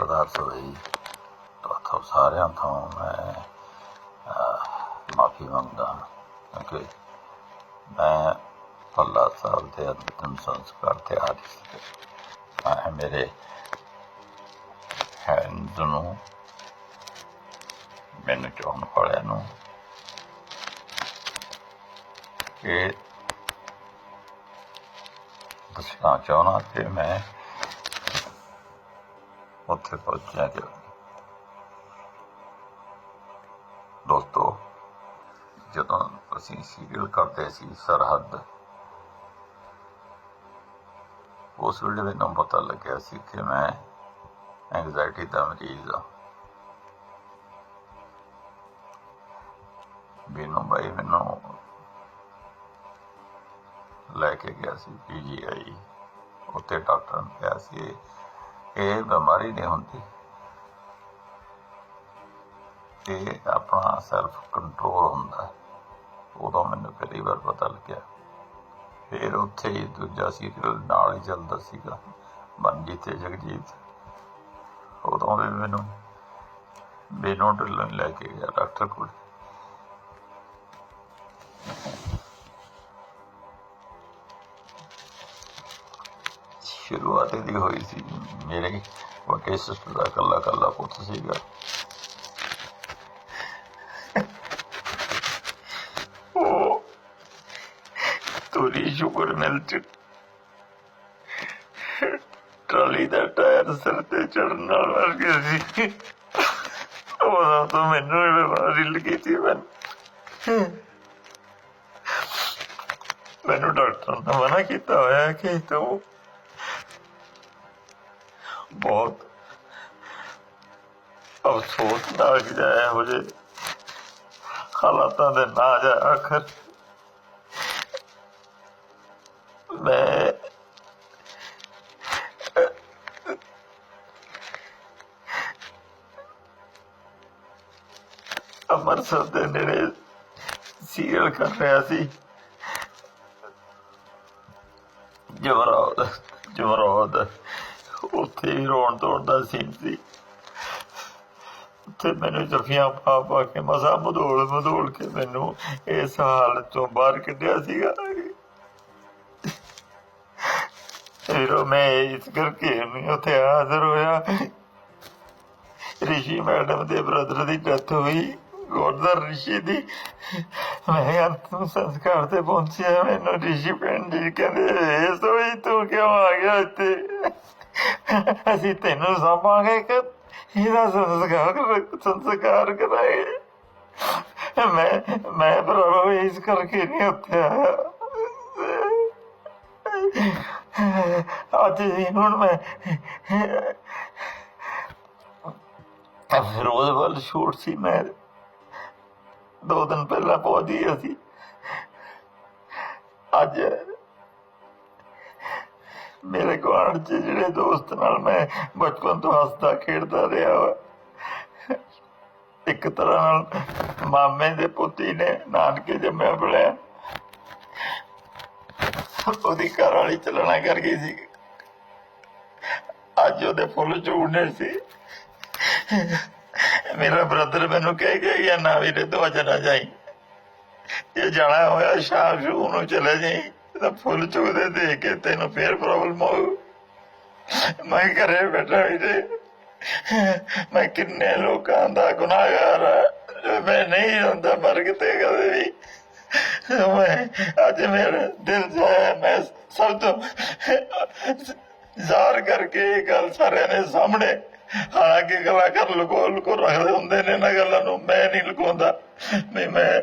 ਸਰਦਾਰ ਸੋਈ ਸਾਰਿਆਂ ਤੋਂ ਮੈਂ ਮਾਫੀ ਮੰਗਦਾ ਹਾਂ ਕਿ ਮੈਂ ਅੱਲਾਹ ਸਾਹਿਬ ਦੇ ਅੰਤਿਮ ਸੰਸਕਾਰ ਤੇ ਆ ਰਹੀ ਸੀ। ਮੇਰੇ ਹੈਂਡ ਨੂੰ, ਮੈਨੂੰ ਚਾਹਣ ਵਾਲਿਆਂ ਨੂੰ ਕਿ ਦੱਸਣਾ ਚਾਹੁੰਦਾ ਕਿ ਮੈਂ ਉੱਥੇ ਪਹੁੰਚਿਆ ਕਿ ਦੋਸਤੋ, ਜਦੋਂ ਅਸੀਂ ਸੀਰੀਅਲ ਕਰਦੇ ਸੀ ਸਰਹੱਦ, ਉਸ ਵੇਲੇ ਮੈਨੂੰ ਪਤਾ ਲੱਗਿਆ ਸੀ ਕਿ ਮੈਂ ਐਂਗਜ਼ਾਇਟੀ ਦਾ ਮਰੀਜ਼ ਹਾਂ। ਬੀਨੂ ਭਾਈ ਮੈਨੂੰ ਲੈ ਕੇ ਗਿਆ ਸੀ ਪੀਜੀਆਈ ਉੱਥੇ ਡਾਕਟਰ ਨੇ ਕਿਹਾ ਸੀ ਇਹ ਬਿਮਾਰੀ ਨਹੀਂ ਹੁੰਦੀ। ਇਹ ਆਪਣਾ ਸੈਲਫ ਕੰਟਰੋਲ ਹੁੰਦਾ। ਉਦੋਂ ਮੈਨੂੰ ਪਹਿਲੀ ਵਾਰ ਪਤਾ ਲੱਗਿਆ। ਫਿਰ ਉੱਥੇ ਹੀ ਦੂਜਾ ਸੀਰੀਅਲ ਨਾਲ ਹੀ ਚੱਲਦਾ ਸੀਗਾ। ਮਨਜੀਤ ਤੇ ਜਗਜੀਤ। ਉਦੋਂ ਵੀ ਮੈਨੂੰ ਬੇਨੋਂ ਢਿੱਲੋਂ ਲੈ ਕੇ ਗਿਆ ਡਾਕਟਰ ਕੋਲ। ਸ਼ੁਰੂਆਤ ਇਹਦੀ ਹੋਈ ਸੀ। ਮੇਰੇ ਵੱਡੇ ਸਿਸਟਰ ਦਾ ਕੱਲਾ ਕੱਲਾ ਪੁੱਤ ਸੀਗਾ। ਉਹ ਤੋਰੀ ਸ਼ੁਕਰ ਮਿਲ ਚ। ਟਰਾਲੀ ਦਾ ਟਾਇਰ ਸਿਰ ਤੇ ਚੜਨ ਨਾਲ ਵਰ ਗਿਆ ਸੀ। ਉਹਦਾ ਤਾਂ ਮੈਨੂੰ ਹੀ ਬਿਮਾਰੀ ਲੱਗੀ ਸੀ ਮੈਨੂੰ ਮੈਨੂੰ ਡਾਕਟਰ ਨੇ ਮਨਾ ਕੀਤਾ ਹੋਇਆ ਕਿ ਤੂੰ ਬਹੁਤ ਅਫਸੋਸ ਨਾਲ ਜਾਇਆ ਹੋ ਜੇ ਹਾਲਾਤਾਂ ਦੇ ਨਾ ਜਾ ਆਖਰ ਮੈਂ ਅੰਮ੍ਰਿਤਸਰ ਦੇ ਨੇੜੇ ਸੀਰੀਅਲ ਕਰ ਰਿਹਾ ਸੀ। ਉੱਥੇ ਹੀ ਰੋਣ ਤੋੜ ਦਾ ਸੀਨ ਸੀ। ਉੱਥੇ ਮੈਨੂੰ ਜਫੀਆਂ ਪਾ ਪਾ ਕੇ ਮਸਾ ਮਧੋਲ ਮਧੋਲ ਕੇ ਮੈਨੂੰ ਇਸ ਹਾਲਤ ਤੋਂ ਬਾਹਰ ਕੱਢਿਆ ਸੀਗਾ। ਫਿਰ ਮੈਂ ਇਸ ਕਰਕੇ ਨਹੀਂ ਉੱਥੇ ਹਾਜ਼ਰ ਹੋਇਆ। ਰਿਸ਼ੀ ਮੈਡਮ ਦੇ ਬ੍ਰਦਰ ਦੀ ਡੈਥ ਹੋਈ ਗੋਦਰ ਰਿਸ਼ੀ ਦੀ। ਮੈਂ ਅੰਤਮ ਸੰਸਕਾਰ ਤੇ ਪਹੁੰਚਿਆ, ਮੈਨੂੰ ਰਿਸ਼ੀ ਪਿੰਡ ਜੀ ਕਹਿੰਦੇ ਇਹ ਸੋਈ ਤੂੰ ਕਿਉਂ ਆ ਗਿਆ ਇੱਥੇ? ਅਸੀਂ ਤੈਨੂੰ ਸਾਂਭਾਂਗੇ ਕਿ ਇਹਦਾ ਸੰਸਕਾਰ ਸੰਸਕਾਰ ਕਰਾਏ। ਮੈਂ ਮੈਂ ਪ੍ਰਭੂ ਇਸ ਕਰਕੇ ਨਹੀਂ ਉੱਥੇ ਆਇਆ ਅੱਜ ਹੀ ਹੁਣ ਮੈਂ ਫਿਰੋਜ਼ ਵੱਲ ਸ਼ੂਟ ਸੀ ਮੈਂ। ਦੋ ਦਿਨ ਪਹਿਲਾਂ ਪਹੁੰਚੀ ਅਸੀਂ। ਅੱਜ ਮੇਰੇ ਗੁਆਂਢ ਚ ਜਿਹੜੇ ਦੋਸਤ ਨਾਲ ਮੈਂ ਬਚਪਨ ਤੋਂ ਹੱਸਦਾ ਖੇਡਦਾ ਰਿਹਾ ਵਾ। ਇੱਕ ਤਰ੍ਹਾਂ ਨਾਲ ਮਾਮੇ ਦੇ ਪੁੱਤੀ ਨੇ ਨਾਨਕੇ ਜੰਮਿਆ ਬੜਿਆ, ਉਹਦੀ ਘਰ ਵਾਲੀ ਚੱਲਣਾ ਕਰ ਗਈ ਸੀ। ਅੱਜ ਉਹਦੇ ਫੁੱਲ ਝੂੜਨੇ ਸੀ। ਮੇਰਾ ਬ੍ਰਦਰ ਮੈਨੂੰ ਕਹਿ ਗਿਆ ਕਿ ਨਾ ਵੀਰੇ ਤੂੰ ਅੱਜ ਨਾ ਜਾਈ। ਜੇ ਜਾਣਾ ਹੋਇਆ ਸ਼ਾਮ ਨੂੰ ਨੂੰ ਚਲੇ ਜਾਈ। ਤਾਂ ਫੁੱਲ ਚੁਗਦੇ ਦੇ ਕੇ ਤੈਨੂੰ ਫੇਰ ਪ੍ਰੋਬਲਮ ਹੋਊ ਮੈਂ ਘਰੇ ਬੈਠਾ ਵੀਰੇ ਮੈਂ ਕਿੰਨੇ ਲੋਕਾਂ ਦਾ ਗੁਨਾਹਗਾਰ ਮੈਂ ਨਹੀਂ ਹੁੰਦਾ ਮਰਗ ਤੇ ਕਦੇ ਵੀ। ਮੈਂ ਅੱਜ ਮੇਰੇ ਦਿਲ ਜਾਇਆ ਮੈਂ ਸਭ ਤੋਂ ਜ਼ਾਹਰ ਕਰਕੇ ਇਹ ਗੱਲ ਸਾਰਿਆਂ ਦੇ ਸਾਹਮਣੇ। ਹਾਲਾਂਕਿ ਗੱਲਾਂ ਕਰ ਲੁਕੋ ਲੁਕੋ ਰੱਖਦੇ ਹੁੰਦੇ ਨੇ ਨਾ ਗੱਲਾਂ ਨੂੰ, ਮੈਂ ਨਹੀਂ ਲੁਕਾਉਂਦਾ। ਵੀ ਮੈਂ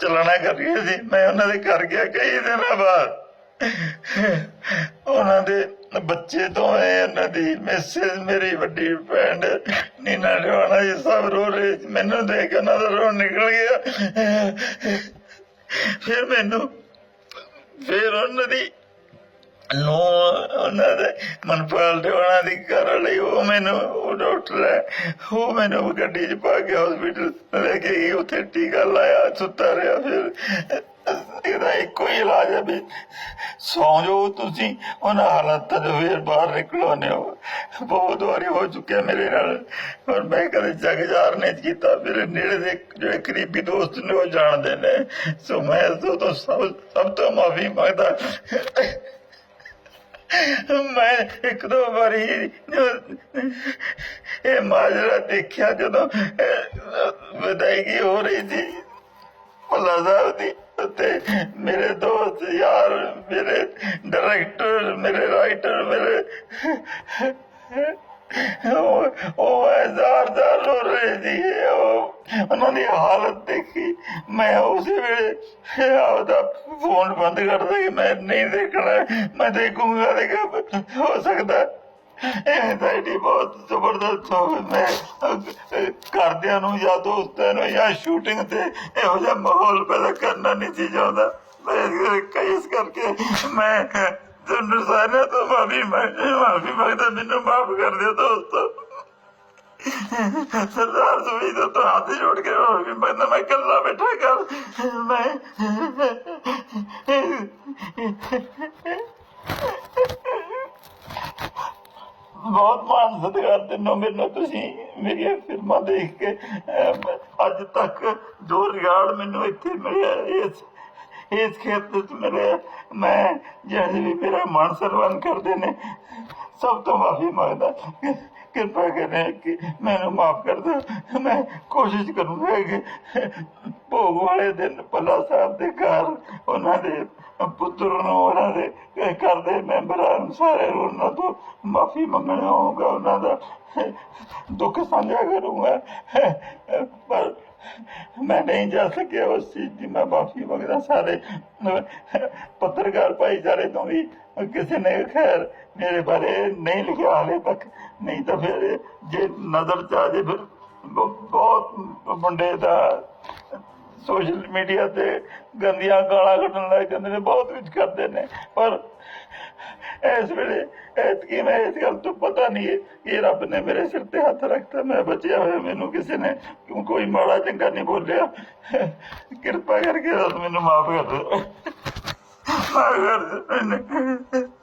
ਚਲਣਾ ਕਰ ਸੀ ਮੈਂ ਉਹਨਾਂ ਦੇ ਘਰ ਗਿਆ ਕਈ ਦਿਨਾਂ ਬਾਅਦ। ਉਹਨਾਂ ਦੇ ਬੱਚੇ ਤੋਂ ਹੈ ਉਹਨਾਂ ਦੀ ਮੈਸੇਜ ਮੇਰੀ ਵੱਡੀ ਭੈਣ, ਨੀਨਾ ਰਵਾਣਾ ਇਹ ਸਭ ਰੋ ਰਹੇ ਮੈਨੂੰ ਦੇਖ ਕੇ ਉਹਨਾਂ ਦਾ ਰੋ ਨਿਕਲ ਗਿਆ। ਫਿਰ ਮੈਨੂੰ, ਫਿਰ ਉਹਨਾਂ ਦੀ ਨੂੰ ਉਹਨਾਂ ਦੇ ਮਨਪਾਲ ਦੇ ਉਹਨਾਂ ਦੀ ਘਰ ਲਈ ਉਹ ਮੈਨੂੰ ਉਹ ਡਾਕਟਰ ਹੈ, ਉਹ ਮੈਨੂੰ ਗੱਡੀ 'ਚ ਪਾ ਕੇ ਹਸਪੀਟਲ ਲੈ ਕੇ ਗਈ, ਉੱਥੇ ਟੀਕਾ ਲਾਇਆ, ਸੁੱਤਾ ਰਿਹਾ ਫਿਰ। ਇਹਦਾ ਇੱਕੋ ਹੀ ਇਲਾਜ ਹੈ ਵੀ ਸੌਂ ਜਾਓ ਤੁਸੀਂ, ਉਹਨਾਂ ਹਾਲਾਤਾਂ ਤੋਂ ਫਿਰ ਬਾਹਰ ਨਿਕਲੋ ਨੇ ਬਹੁਤ ਵਾਰੀ ਹੋ ਚੁੱਕਿਆ ਮੇਰੇ ਨਾਲ। ਪਰ ਮੈਂ ਕਦੇ ਜਗਜਾਰ ਨਹੀਂ ਕੀਤਾ, ਮੇਰੇ ਨੇੜੇ ਦੇ ਜਿਹੜੇ ਕਰੀਬੀ ਦੋਸਤ ਨੇ ਉਹ ਜਾਣਦੇ ਨੇ। ਸੋ ਮੈਂ ਤੋਂ ਸਭ ਤੋਂ ਮਾਫੀ ਮੰਗਦਾ। ਮੈਂ ਇੱਕ ਦੋ ਵਾਰੀ ਇਹ ਮਾਜਰਾ ਦੇਖਿਆ ਜਦੋਂ ਵਿਦਾਇਗੀ ਹੋ ਰਹੀ ਸੀ। ਭੱਲਾ ਸਾਹਿਬ ਦੀ ਤੇ ਮੇਰੇ ਦੋਸਤ ਯਾਰ, ਮੇਰੇ ਡਾਇਰੈਕਟਰ ਮੇਰੇ ਰਾਈਟਰ ਮੇਰੇ ਉਹ ਉਹ ਹਜ਼ਾਰ ਹਜ਼ਾਰ ਰੋ ਰਹੇ ਸੀ। ਉਹ ਉਹਨਾਂ ਦੀ ਹਾਲਤ ਦੇਖੀ। ਮੈਂ ਉਸੇ ਵੇਲੇ ਆਪਦਾ ਫੋਨ ਬੰਦ ਕਰਦਾ ਕਿ ਮੈਂ ਨਹੀਂ ਦੇਖਣਾ, ਮੈਂ ਦੇਖੂੰਗਾ ਕਿ ਹੋ ਸਕਦਾ। ਐਂਜ਼ਾਈਟੀ ਬਹੁਤ ਜ਼ਬਰਦਸਤ ਹੋ ਮੈਂ ਘਰਦਿਆਂ ਨੂੰ ਜਾਂ ਦੋਸਤਾਂ ਨੂੰ ਜਾਂ ਸ਼ੂਟਿੰਗ ਤੇ ਇਹੋ ਜਿਹਾ ਮਾਹੌਲ ਪੈਦਾ ਕਰਨਾ ਨਹੀਂ ਸੀ ਚਾਹੁੰਦਾ। ਮੈਂ ਕੇਸ ਕਰਕੇ ਮੈਂ, ਤੁਹਾਨੂੰ ਸਾਰਿਆਂ ਤੋਂ ਮਾਫੀ ਮੰਗ ਮਾਫੀ ਮੰਗਦਾ, ਮੈਨੂੰ ਮਾਫ ਕਰ ਦਿਓ ਦੋਸਤੋ। ਸਰਦਾਰ ਸੁਈ ਤੋਂ ਤਾਂ ਹੱਥ ਜੋੜ ਕੇ ਮਾਫੀ ਮੰਗਦਾ ਮੈਂ ਇਕੱਲਾ ਬੈਠਾ ਕਰ ਮੈਂ ਬਹੁਤ ਮਾਣ ਸਤਿਕਾਰ ਦਿਨੋਂ ਮੈਨੂੰ ਤੁਸੀਂ ਮੇਰੀਆਂ ਫਿਲਮਾਂ ਦੇਖ ਕੇ ਅੱਜ ਤੱਕ ਜੋ ਰਿਗਾਰਡ ਮੈਨੂੰ ਇੱਥੇ ਮਿਲਿਆ ਇਸ ਇਸ ਖੇਤਰ ਵਿੱਚ ਮਿਲਿਆ ਮੈਂ ਜਿਹੜੇ ਵੀ ਮੇਰਾ ਮਾਣ ਸਨਮਾਨ ਕਰਦੇ ਨੇ। ਸਭ ਤੋਂ ਮਾਫੀ ਮੰਗਦਾ। ਕਿਰਪਾ ਕਰੇ ਕਿ ਮੈਨੂੰ ਮਾਫ ਕਰ ਦਿਓ ਮੈਂ ਕੋਸ਼ਿਸ਼ ਕਰੂੰਗਾ ਕਿ ਭੋਗ ਵਾਲੇ ਦਿਨ ਪੱਲਾ ਸਾਹਿਬ ਦੇ ਘਰ, ਉਹਨਾਂ ਦੇ ਪੁੱਤਰ ਨੂੰ, ਉਹਨਾਂ ਦੇ ਘਰ ਦੇ ਮੈਂਬਰਾਂ ਨੂੰ ਸਾਰੇ ਉਹਨਾਂ ਤੋਂ ਮਾਫੀ ਮੰਗਣਾ ਹੋਊਗਾ, ਉਹਨਾਂ ਦਾ ਦੁੱਖ ਸਾਂਝਾ ਕਰੂੰਗਾ। ਪਰ ਮੈਂ ਨਹੀਂ ਜਾ ਸਕਿਆ ਉਸ ਚੀਜ਼ ਦੀ, ਮੈਂ ਮਾਫੀ ਮੰਗਦਾ ਸਾਰੇ ਪੱਤਰਕਾਰ ਭਾਈਚਾਰੇ ਤੋਂ ਵੀ। ਕਿਸੇ ਨੇ ਖੈਰ ਮੇਰੇ ਬਾਰੇ ਨਹੀਂ ਲਿਖਿਆ ਹਾਲੇ ਤੱਕ। ਨਹੀਂ ਤਾਂ ਫਿਰ ਜੇ ਨਜ਼ਰ ਚ ਆ ਜੇ ਫਿਰ ਬਹੁਤ ਮੁੰਡੇ ਦਾ ਸੋਸ਼ਲ ਮੀਡੀਆ ਤੇ ਗੰਦੀਆਂ ਗਾਲਾਂ ਕੱਢਣ ਲੱਗ ਜਾਂਦੇ ਨੇ, ਬਹੁਤ ਕੁਝ ਕਰਦੇ ਨੇ। ਪਰ ਇਸ ਵੇਲੇ ਐਤਕੀ ਮੈਂ ਇਸ ਗੱਲ ਤੋਂ ਪਤਾ ਨਹੀਂ ਹੈ ਕਿ ਰੱਬ ਨੇ ਮੇਰੇ ਸਿਰ ਤੇ ਹੱਥ ਰੱਖਤਾ, ਮੈਂ ਬਚਿਆ ਹੋਇਆ ਮੈਨੂੰ ਕਿਸੇ ਨੇ ਕੋਈ ਮਾੜਾ ਚੰਗਾ ਨਹੀਂ ਬੋਲਿਆ। ਕਿਰਪਾ ਕਰਕੇ ਰੱਬ ਮੈਨੂੰ ਮਾਫ ਕਰ ਦਿਓ। ਮਾਫ ਕਰ ਦਿਓ